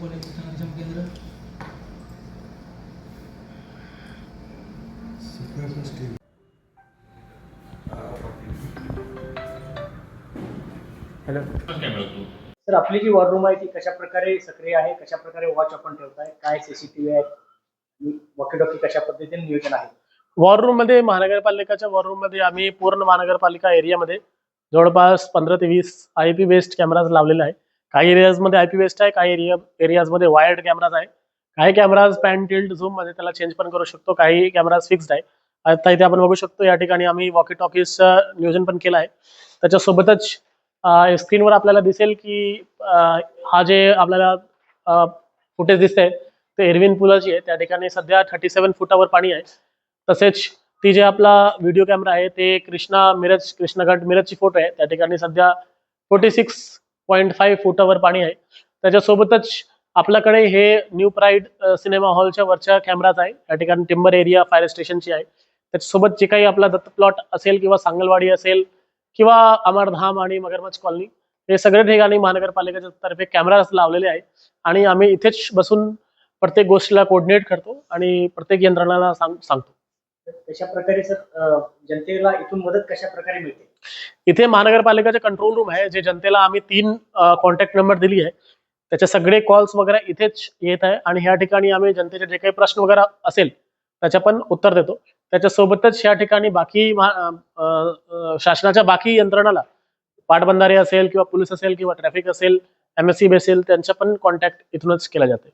College केंद्र hello sir आपली जी war room आहे ती कशा प्रकारे सक्रिय आहे? कशा प्रकारे वॉच आपण ठेवताय? काय सीसीटीव्ही आहे? वॉकी टॉकी कशा पद्धतीने नियोजन आहे? वॉर रूममध्ये महानगरपालिकाच्या वॉर रूममध्ये आम्ही पूर्ण महानगरपालिका एरियामध्ये जवळपास पंधरा ते वीस आय पी बेस्ड कॅमेराज लावलेले आहे काही एरियाजमध्ये आय पी आहे काही एरिया एरियाजमध्ये वायर्ड कॅमेराज आहे. काही कॅमेराज पॅन टिल्ड झूममध्ये त्याला चेंज पण करू शकतो काही कॅमेराज फिक्स्ड आहे. आता इथे आपण बघू शकतो या ठिकाणी आम्ही वॉकी टॉकीजचं नियोजन पण केलं आहे. त्याच्यासोबतच स्क्रीनवर आपल्याला दिसेल की हा जे आपल्याला फुटेज दिसत ते एरविन पुलाची आहे. त्या ठिकाणी सध्या थर्टी सेवन फुटावर पाणी आहे. तसेच ती जे आपला व्हिडिओ कॅमेरा आहे ते कृष्णा मिरज कृष्णाघाट मिरजची फोटो आहे. त्या ठिकाणी सध्या फोर्टी सिक्स पॉईंट फाईव्ह फुटावर पाणी आहे. त्याच्यासोबतच आपल्याकडे हे न्यू प्राईड सिनेमा हॉलच्या वरच्या कॅमेराच आहे. या ठिकाणी टिंबर एरिया फायर स्टेशनची आहे. त्याच्यासोबत जे काही आपला दत्त प्लॉट असेल किंवा सांगलवाडी असेल किंवा अमरधाम आणि मगरमच्छ कॉलनी हे सगळे ठिकाणी महानगरपालिकेच्या तर्फे कॅमेराज लावलेले आहे आणि आम्ही इथेच बसून प्रत्येक गोष्टीला कोऑर्डिनेट करतो आणि प्रत्येक यंत्रणाला सांग सांगतो. कशा प्रकारे सर जनतेला इथून मदत कशा प्रकारे मिळते? इथे महानगरपालिकाचे कंट्रोल रूम आहे जे जनतेला आम्ही तीन कॉन्टॅक्ट नंबर दिली आहे. त्याचे सगळे कॉल्स वगैरे इथेच येत आहे आणि ह्या ठिकाणी आम्ही जनतेचे जे काही प्रश्न वगैरे असेल त्याच्या पण उत्तर देतो. त्याच्यासोबतच या ठिकाणी बाकी शासनाच्या बाकी यंत्रणाला पाटबंधारे असेल किंवा पोलीस असेल किंवा ट्रॅफिक असेल एमएससी एस असेल त्यांच्या पण कॉन्टॅक्ट इथूनच केला जाते.